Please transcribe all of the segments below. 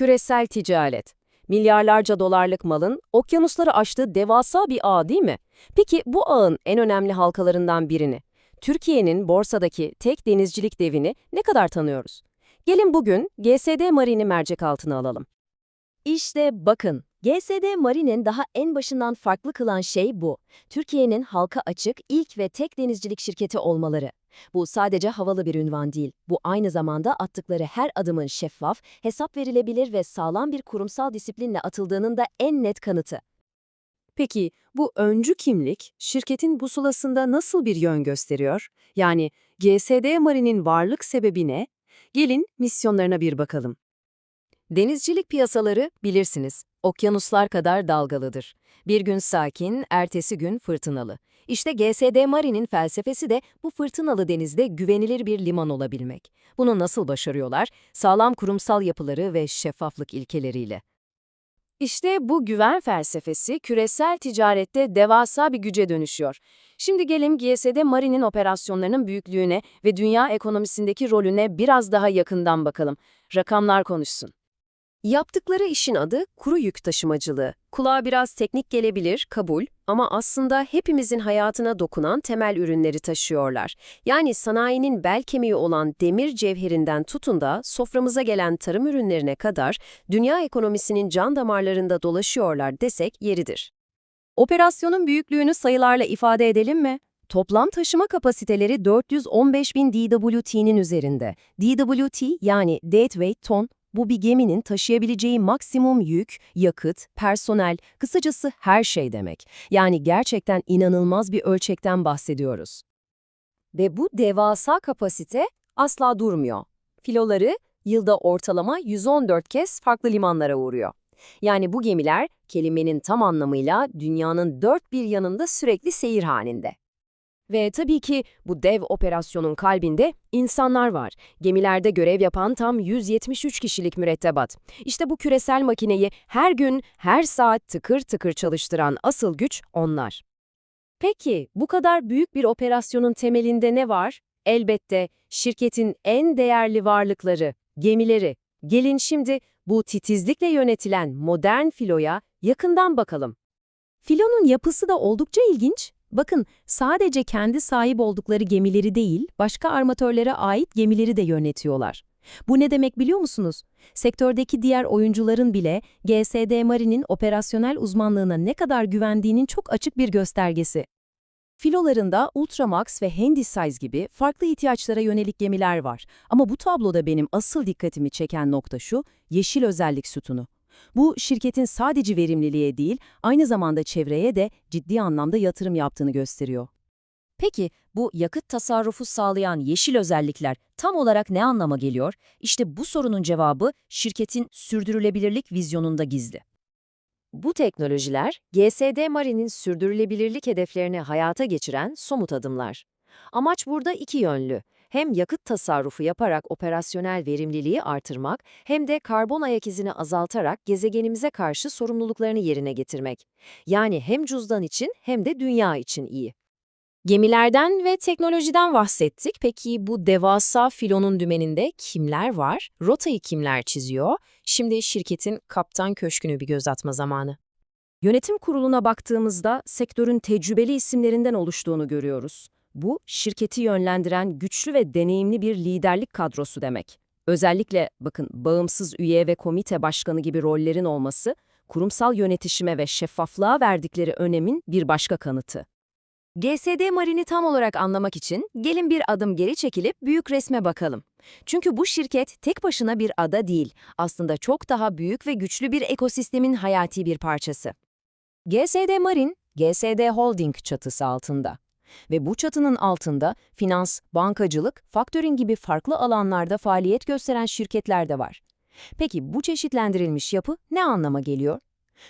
Küresel ticaret. Milyarlarca dolarlık malın okyanusları aştığı devasa bir ağ değil mi? Peki bu ağın en önemli halkalarından birini, Türkiye'nin borsadaki tek denizcilik devini ne kadar tanıyoruz? Gelin bugün GSD Marine'i mercek altına alalım. İşte bakın, GSD Marine'in daha en başından farklı kılan şey bu. Türkiye'nin halka açık ilk ve tek denizcilik şirketi olmaları. Bu sadece havalı bir ünvan değil. Bu aynı zamanda attıkları her adımın şeffaf, hesap verilebilir ve sağlam bir kurumsal disiplinle atıldığının da en net kanıtı. Peki bu öncü kimlik şirketin busulasında nasıl bir yön gösteriyor? Yani GSD Marine'in varlık sebebi ne? Gelin misyonlarına bir bakalım. Denizcilik piyasaları bilirsiniz, okyanuslar kadar dalgalıdır. Bir gün sakin, ertesi gün fırtınalı. İşte GSD Marine'in felsefesi de bu fırtınalı denizde güvenilir bir liman olabilmek. Bunu nasıl başarıyorlar? Sağlam kurumsal yapıları ve şeffaflık ilkeleriyle. İşte bu güven felsefesi küresel ticarette devasa bir güce dönüşüyor. Şimdi gelin GSD Marine'in operasyonlarının büyüklüğüne ve dünya ekonomisindeki rolüne biraz daha yakından bakalım. Rakamlar konuşsun. Yaptıkları işin adı kuru yük taşımacılığı. Kulağa biraz teknik gelebilir, kabul ama aslında hepimizin hayatına dokunan temel ürünleri taşıyorlar. Yani sanayinin bel kemiği olan demir cevherinden tutun da soframıza gelen tarım ürünlerine kadar dünya ekonomisinin can damarlarında dolaşıyorlar desek yeridir. Operasyonun büyüklüğünü sayılarla ifade edelim mi? Toplam taşıma kapasiteleri 415 bin DWT'nin üzerinde. DWT yani deadweight ton bu bir geminin taşıyabileceği maksimum yük, yakıt, personel, kısacası her şey demek. Yani gerçekten inanılmaz bir ölçekten bahsediyoruz. Ve bu devasa kapasite asla durmuyor. Filoları yılda ortalama 114 kez farklı limanlara uğruyor. Yani bu gemiler kelimenin tam anlamıyla dünyanın dört bir yanında sürekli seyir halinde. Ve tabii ki bu dev operasyonun kalbinde insanlar var. Gemilerde görev yapan tam 173 kişilik mürettebat. İşte bu küresel makineyi her gün, her saat tıkır tıkır çalıştıran asıl güç onlar. Peki bu kadar büyük bir operasyonun temelinde ne var? Elbette şirketin en değerli varlıkları, gemileri. Gelin şimdi bu titizlikle yönetilen modern filoya yakından bakalım. Filonun yapısı da oldukça ilginç. Bakın, sadece kendi sahip oldukları gemileri değil, başka armatörlere ait gemileri de yönetiyorlar. Bu ne demek biliyor musunuz? Sektördeki diğer oyuncuların bile GSD Marine'in operasyonel uzmanlığına ne kadar güvendiğinin çok açık bir göstergesi. Filolarında Ultramax ve Handysize gibi farklı ihtiyaçlara yönelik gemiler var. Ama bu tabloda benim asıl dikkatimi çeken nokta şu, yeşil özellik sütunu. Bu şirketin sadece verimliliğe değil, aynı zamanda çevreye de ciddi anlamda yatırım yaptığını gösteriyor. Peki bu yakıt tasarrufu sağlayan yeşil özellikler tam olarak ne anlama geliyor? İşte bu sorunun cevabı şirketin sürdürülebilirlik vizyonunda gizli. Bu teknolojiler, GSD Marine'in sürdürülebilirlik hedeflerini hayata geçiren somut adımlar. Amaç burada iki yönlü hem yakıt tasarrufu yaparak operasyonel verimliliği artırmak hem de karbon ayak izini azaltarak gezegenimize karşı sorumluluklarını yerine getirmek. Yani hem cüzdan için hem de dünya için iyi. Gemilerden ve teknolojiden bahsettik. Peki bu devasa filonun dümeninde kimler var? Rotayı kimler çiziyor? Şimdi şirketin kaptan köşkünü bir göz atma zamanı. Yönetim kuruluna baktığımızda sektörün tecrübeli isimlerinden oluştuğunu görüyoruz. Bu, şirketi yönlendiren güçlü ve deneyimli bir liderlik kadrosu demek. Özellikle bakın bağımsız üye ve komite başkanı gibi rollerin olması, kurumsal yönetişime ve şeffaflığa verdikleri önemin bir başka kanıtı. GSD Marine'i tam olarak anlamak için gelin bir adım geri çekilip büyük resme bakalım. Çünkü bu şirket tek başına bir ada değil, aslında çok daha büyük ve güçlü bir ekosistemin hayati bir parçası. GSD Marine, GSD Holding çatısı altında. Ve bu çatının altında finans, bankacılık, faktörün gibi farklı alanlarda faaliyet gösteren şirketler de var. Peki bu çeşitlendirilmiş yapı ne anlama geliyor?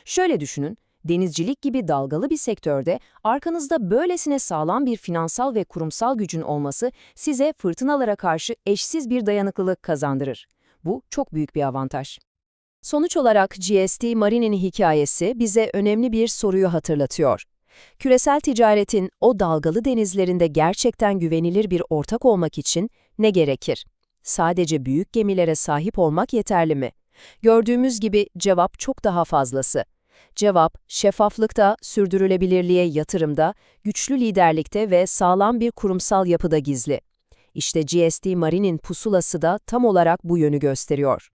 Şöyle düşünün, denizcilik gibi dalgalı bir sektörde arkanızda böylesine sağlam bir finansal ve kurumsal gücün olması size fırtınalara karşı eşsiz bir dayanıklılık kazandırır. Bu çok büyük bir avantaj. Sonuç olarak GST Marine'nin hikayesi bize önemli bir soruyu hatırlatıyor. Küresel ticaretin o dalgalı denizlerinde gerçekten güvenilir bir ortak olmak için ne gerekir? Sadece büyük gemilere sahip olmak yeterli mi? Gördüğümüz gibi cevap çok daha fazlası. Cevap, şeffaflıkta, sürdürülebilirliğe yatırımda, güçlü liderlikte ve sağlam bir kurumsal yapıda gizli. İşte GSD Marine'in pusulası da tam olarak bu yönü gösteriyor.